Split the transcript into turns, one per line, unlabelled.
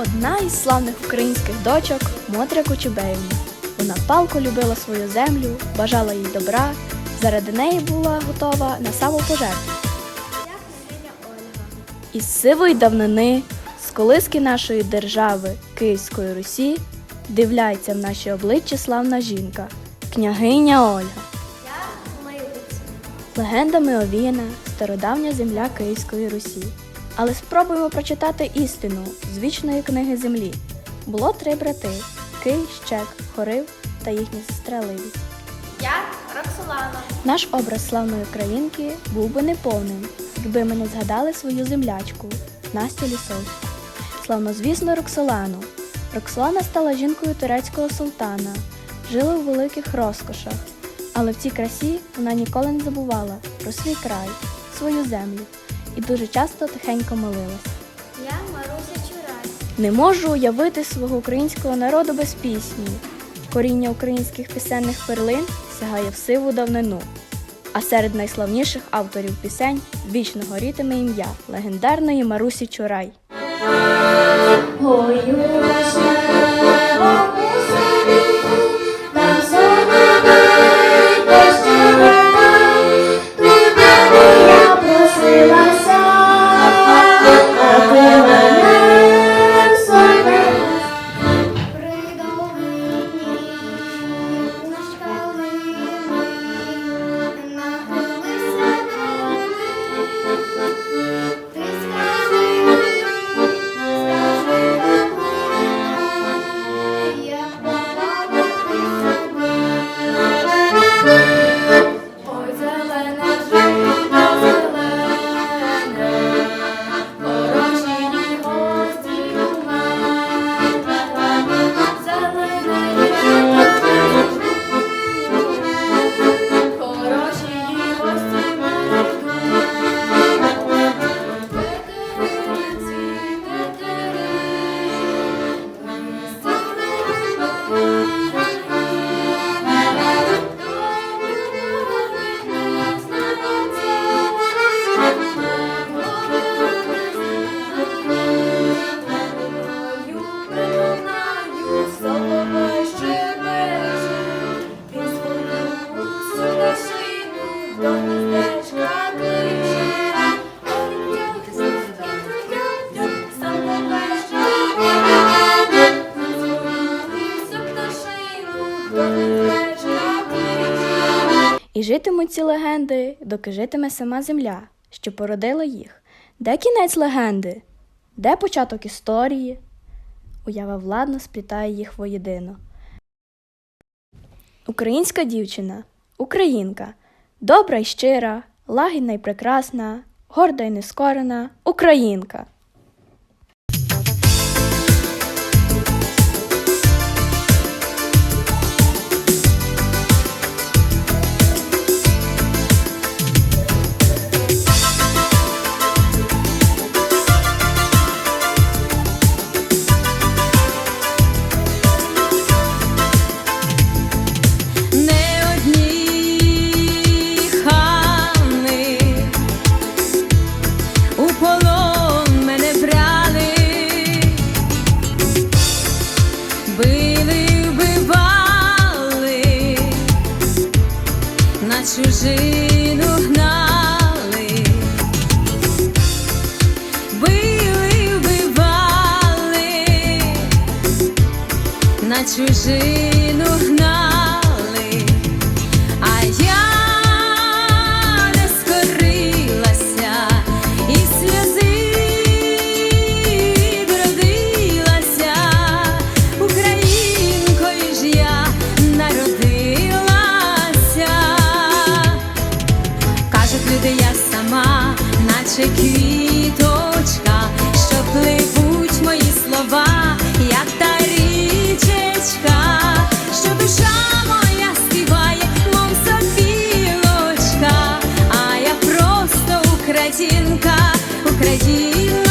Одна із славних українських дочок Мотря Кочубеївна. Вона палко любила свою землю, бажала їй добра, заради неї була готова на самопожертву. Із сивої давнини, з колиски нашої держави, Київської Русі, дивляється в наші обличчя славна жінка, княгиня Ольга. Легендами овіяна стародавня земля Київської Русі. Але спробуємо прочитати істину з вічної книги землі. Було три брати Кий, Щек, Хорив та їхня сестра Ливість.
Я Роксолана.
Наш образ славної країнки був би неповним, якби ми не згадали свою землячку Настю Лісовську. Славнозвісну Роксолану. Роксолана стала жінкою турецького султана, жила у великих розкошах, але в цій красі вона ніколи не забувала про свій край, свою землю і дуже часто тихенько молилась.
Я Маруся Чурай.
Не можу уявити свого українського народу без пісні. Коріння українських пісенних перлин сягає в сиву давнину. А серед найславніших авторів пісень вічно горітиме ім'я легендарної Марусі Чурай. І житимуть ці легенди, доки житиме сама земля, що породила їх. Де кінець легенди? Де початок історії? Уява владно сплітає їх воєдино. Українська дівчина, українка, добра й щира, лагідна й прекрасна, горда й нескорена, українка.
Били, вбивали, на чужину наче квіточка, що пливуть мої слова, як та річечка, що душа моя співає, мов сопілочка, а я просто українка, українка.